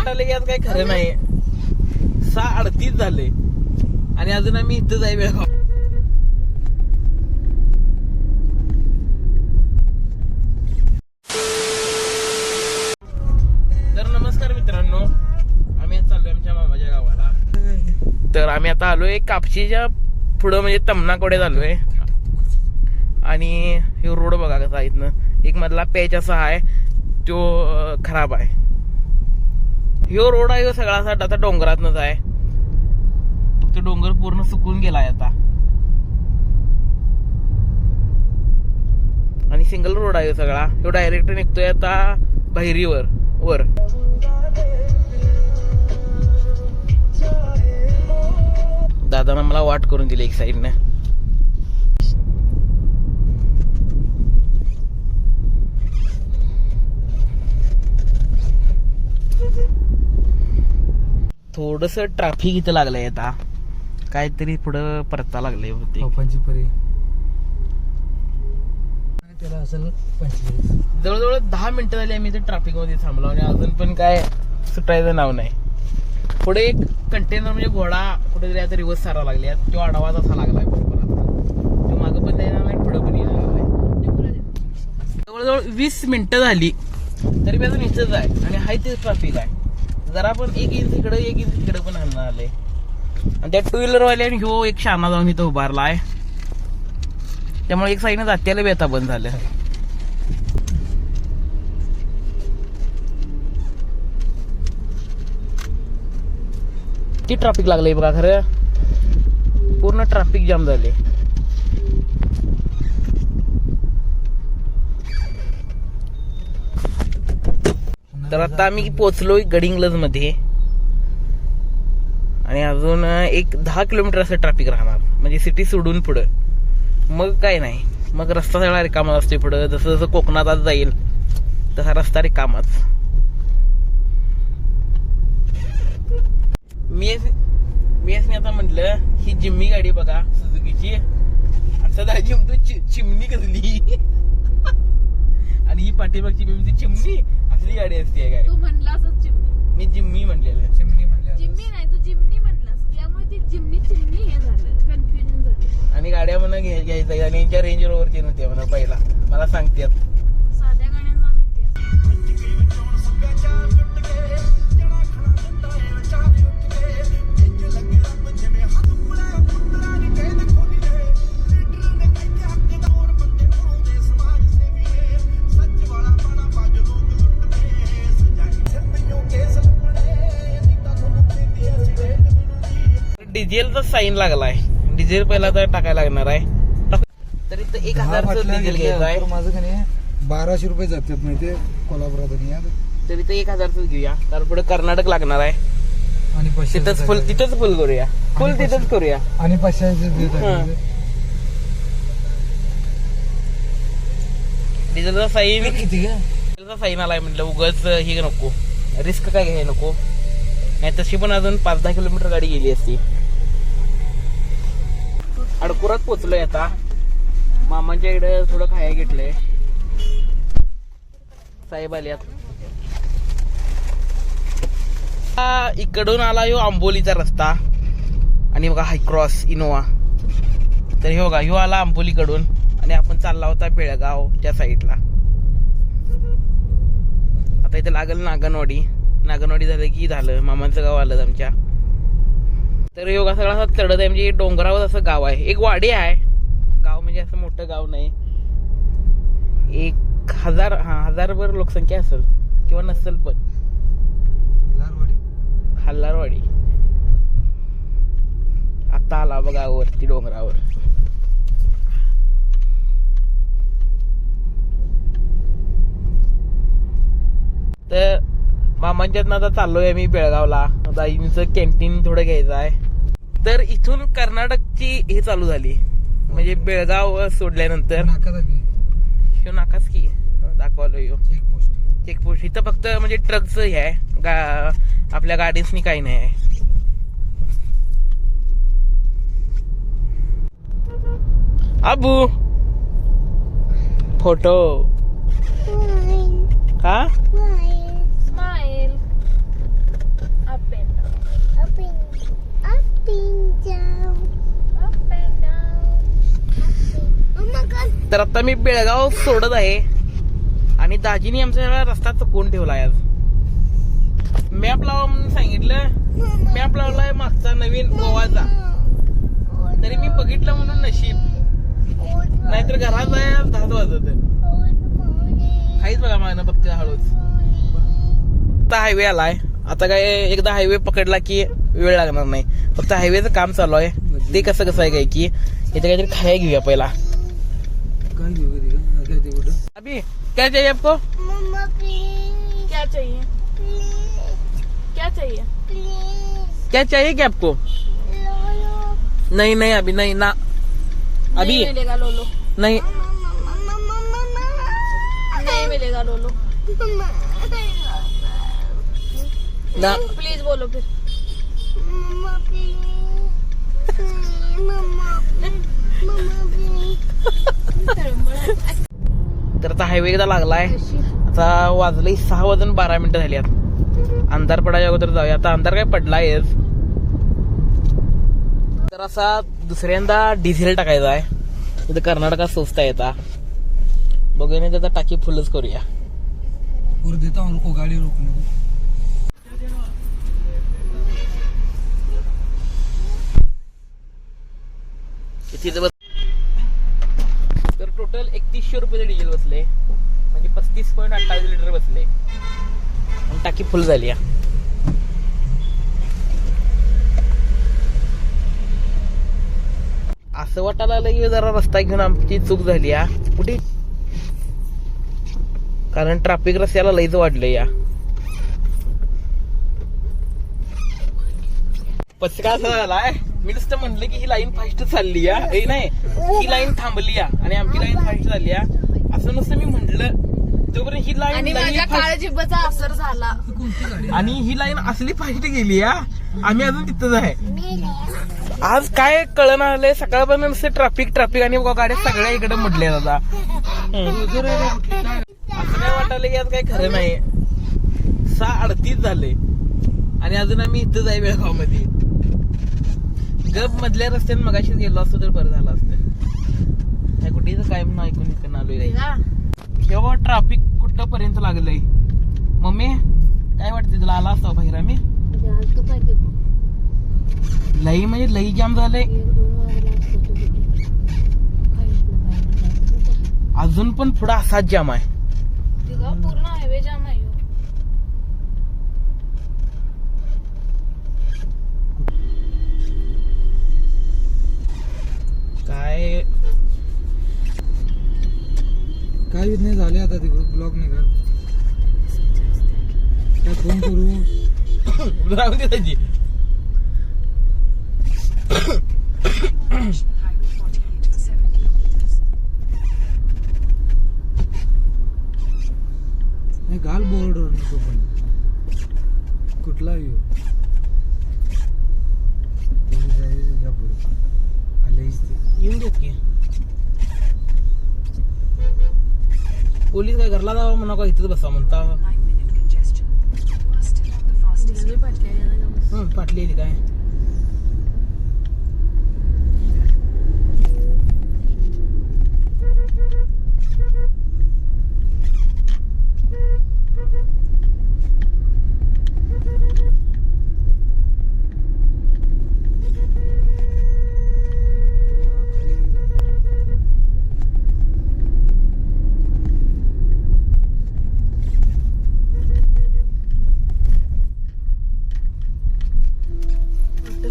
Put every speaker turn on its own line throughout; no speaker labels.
वाटायला की आज काही खरं नाही. सहा अडतीस झाले. आणि अजून आम्ही इथं आहे वेळ तर नमस्कार मित्रांनो. आम्ही आज आमच्या मामाच्या गावाला. तर आम्ही आता आलोय कापशीच्या पुढं म्हणजे तमनाकडे आहे आणि हे रोड बघा कसा आहे इथनं. एक मधला पॅच असा आहे तो खराब आहे. ह्यो रोड आहे सगळा असा आता डोंगरातनच आहे. फक्त डोंगर पूर्ण सुकून गेलाय आता. आणि सिंगल रोड आहे सगळा. ह्यो डायरेक्ट निघतोय आता बहिरीवर वर. दादानं मला वाट करून दिली एक साईडनं थोडस ट्रॅफिक इथं लागलंय आता. काहीतरी पुढं परता लागलंय होते
पप्पांची परी त्याला असेल पंचवीस
जवळजवळ दहा मिनिटं झाली आम्ही इथे ट्रॅफिकमध्ये थांबलो आणि अजून पण काय सुटायचं नाव नाही. पुढे एक कंटेनर म्हणजे घोडा कुठेतरी आता रिवर्स सारा लागले तो आडावा तसा लागलाय बरोबर आता तो मागं पण येणार नाही पुढे पण येणार नाही. जवळजवळ वीस मिनिटं झाली. तरी मी अजून इथंच आहे आणि हाय ते ट्रॅफिक आहे. जरा पण एक इंच इकडे एक इंच इकडे पण हलणार आले आणि त्या टू व्हीलर वाल्याने ह्यो एक शाना जाऊन इथं उभारला आहे त्यामुळे एक साईडनं जात्याला बेता बंद झालं किती ट्रॅफिक लागलंय बघा खरं. पूर्ण ट्रॅफिक जाम झाले तर आता आम्ही पोचलोय गडिंग्लजमध्ये. आणि अजून एक दहा किलोमीटर असं ट्रॅफिक राहणार. म्हणजे सिटी सोडून पुढं. मग काय नाही. मग रस्ता सगळा रिकामा असतोय पुढं. जसं जसं कोकणात आज जाईल तसा रस्ता रिकामाच. मी मी आता म्हटलं ही जिम्मी गाडी बघा सुजुकीची. सदा जिम तू चि- चिमणी कसली? आणि ही पाठीमागची बिमची चिमणी. असली गाडी असते काय?
तू म्हणलासच चिमणी.
मी जिम्मी म्हणलेलं.
चिमणी म्हणल्या
जिमनी नाही तू जिमनी म्हणलास. त्यामुळे ती जिमनी चिमणी हे झालं. कन्फ्युजन झालं.
आणि गाड्या म्हणा घे- घ्यायचं आणि यांच्या रेंज रोवरची नव्हते म्हणा पहिला. मला सांगतात. डिझेलचा साईन लागलाय. डिझेल पहिला तर टाकायला लागणार आहे. तरी तर एक
बाटल्या
डिझेल घ्यायचं आहे.
तर माझं का नाही बाराशे रुपये जातात माहितीये कोल्हापुरात आणि.
तरी तर एक हजारच घेऊया. कारण पुढे कर्नाटक लागणार आहे.
आणि
तिथंच फुल तिथंच फुल करूया. फुल तिथंच करूया.
आणि पाचशे. आहे
डिझेलचा साईन
किती का
डिझेलचा साईन आलाय म्हटलं उगाच हे नको. रिस्क काय घ्याय नको. नाही तशी पण अजून पाच दहा किलोमीटर गाडी गेली असती. नागपुरात पोचलोय आता. मामांच्या इकडे थोडं खाया घेतलंय. साहेब आल्यात. इकडून आला यो आंबोलीचा रस्ता. आणि बघा हाय क्रॉस इनोवा तर हे बघा ह्यो आला आंबोलीकडून. आणि आपण चालला होता बेळगावच्या साईडला. आता इथे लागल नागनवाडी. नागनवाडी झालं की झालं. मामांचं गाव आलं आमच्या. तर योगा सगळा असा चढत आहे म्हणजे डोंगरावर असं गाव आहे. एक वाडी आहे. गाव म्हणजे असं मोठं गाव नाही. एक हजार हा हजारभर लोकसंख्या असेल किंवा नसेल पण. हल्लारवाडी. आता आला बघा वरती डोंगरावर. तर मामांच्यातनं आता चाललोय मी बेळगावला. दाईंचं कॅन्टीन थोडं घ्यायचं आहे. तर इथून कर्नाटकची हे चालू झाली. म्हणजे बेळगाव सोडल्यानंतर. नाकाच की. दाखवलं ह्यो
चेक पोस्ट
चेकपोस्ट इथं फक्त म्हणजे ट्रकचं हे आहे. गा आपल्या गाडीसनी काही नाही आहे. अबू. फोटो. का? तर आता मी बेळगाव सोडत आहे. आणि दाजीनी आमचा रस्ता चुकवून ठेवला आज. मॅप लावा म्हणून सांगितलं. मॅप लावलाय मागचा नवीन गोवाचा तरी मी बघितलं म्हणून नशीब. नाहीतर घरात जाय दहा वाजत काहीच बघा मागणं बघते हळूच. आता हायवे आलाय. आता काय एकदा हायवे पकडला की वेळ लागणार नाही. फक्त हायवेचं काम चालू आहे. ते कसं कसं आहे काय की इथे काहीतरी खाया घेऊया पहिला. अभी क्या चाहिए आपको?
क्या चाहिए? क्या चाहिए
क्या चाहिए क्या आपको? नहीं नहीं अभी नहीं ना। अभी।
नहीं मिलेगा लोलो
नहीं।
नहीं मिलेगा लोलो
ना।
प्लीज़ बोलो फिर।
तर आता हायवे एकदा लागलाय. आता वाजले सहा वाजून बारा मिनिटं झाली आहेत अंधार पडायच्या अगोदर जाऊया. आता अंधार काय पडलायच तर असा दुसऱ्यांदा डिझेल टाकायचा आहे. तिथं कर्नाटकात स्वस्त आहे आता. बघूया नाही त्याचा टाकी फुलच करूया.
गाड़ी रोकने
तिथे एकतीसशे रुपये डिझेल बसले. म्हणजे पस्तीस पॉईंट अठ्ठावीस लिटर बसले. टाकी फुल झाली असं वाटायला लागलं की जरा रस्ता घेऊन आमची चूक झाली या कुठे? कारण ट्रॅफिक रस्त्याला लईच वाढलं या पचका असा झालाय मी नुसतं म्हणलं की ही लाईन फास्ट चालली या. ए नाही ही लाईन थांबली या. आणि आमची लाईन फास्ट झाली या. असं नुसतं मी म्हटलं तोपर्यंत ही लाईन
आणि माझ्या जिब्बाचा असर झाला.
आणि ही लाईन असली फास्ट गेली या. आम्ही अजून तिथंच आहे. आज काय कळण आलंय? सकाळपर्यंत नुसते ट्रॅफिक ट्रॅफिक आणि गाड्या सगळ्या इकडे म्हटल्या हम्म. असं काय वाटायला की आज काय खरं नाही. सहा अडतीस झाले. आणि अजून आम्ही इथंच आहे बेळगावमध्ये गप मधल्या रस्त्यात मगाशी गेलो असतो तर बरं झालं असतं. काय कुठेच काय म्हणून ऐकून इकडनं आलोय केव्हा ट्रॅफिक कुठं पर्यंत लागलंय? मम्मी काय वाटते तुला? आला असता बाहेर आम्ही? लई म्हणजे लई जाम झालंय. अजून पण पुढं असाच जाम आहे
पूर्ण हायवे जाम आहे ह्यो.
काय
काय नाही झाले आता ते ब्लॉक नाही का काय फोन करू?
राहू दे त्याची.
नाही घाल बोर्डवर नको पण. कुठला येऊ पोलीस आहे त्याच्या पुढे आलेच ते
येऊन देत की पोलीस काय घरला जावं म्हणा का इथंच बसा म्हणता. हं, पाटलेली काय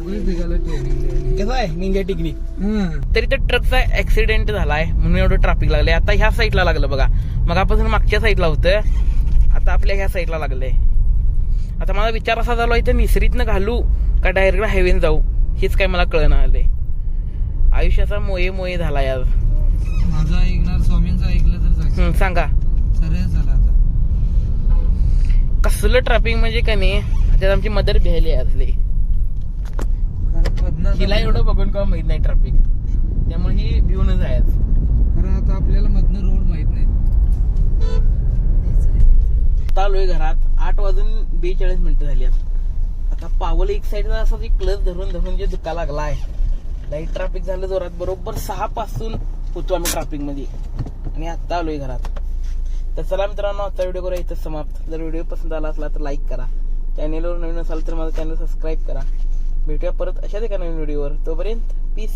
उगाच निघाला ट्रेनिंग
कसं आहे निंजा टिकली.
हं
तरी त्या ट्रकचा ऍक्सिडेंट झालाय म्हणून एवढं ट्रॅफिक लागलंय. आता ह्या साईडला लागलं बघा. मगापासून मागच्या साईडला होतं. आता आपल्या ह्या साईडला लागलंय. आता माझा विचार असा झाला इथं निसरीतनं घालू का डायरेक्ट हायवेन जाऊ? हेच काय मला कळणं आलंय. आयुष्याचा मोये मोये झालाय आज.
माझं ऐकणार स्वामींचं ऐकलं तर
सांगा.
झाला
कसलं ट्रॅफिक म्हणजे का नाही? त्यात आमची मदर
कारण मधनं
हिला एवढं बघून का माहीत नाही ट्रॅफिक त्यामुळे ही भिवूनच आहे.
कारण आता आपल्याला मधनं रोड माहीत नाही.
आता आलोय घरात. आठ वाजून बेचाळीस मिनिटं झाली आहेत. आता पावल एक साईडला असं क्लच धरून धरून जे दुखा लागला आहे लाइट ट्रॅफिक झालं जोरात. बरोबर सहा पासून होतो आम्ही ट्रॅफिकमध्ये आणि आत्ता आलोय घरात. तर चला मित्रांनो आजचा व्हिडिओ करूया इथं समाप्त. जर व्हिडिओ पसंत आला असला तर लाईक करा. चॅनेलवर नवीन असाल तर माझं चॅनल सबस्क्राईब करा. भेटूया परत अशा एका नवीन व्हिडिओवर. तोपर्यंत पीस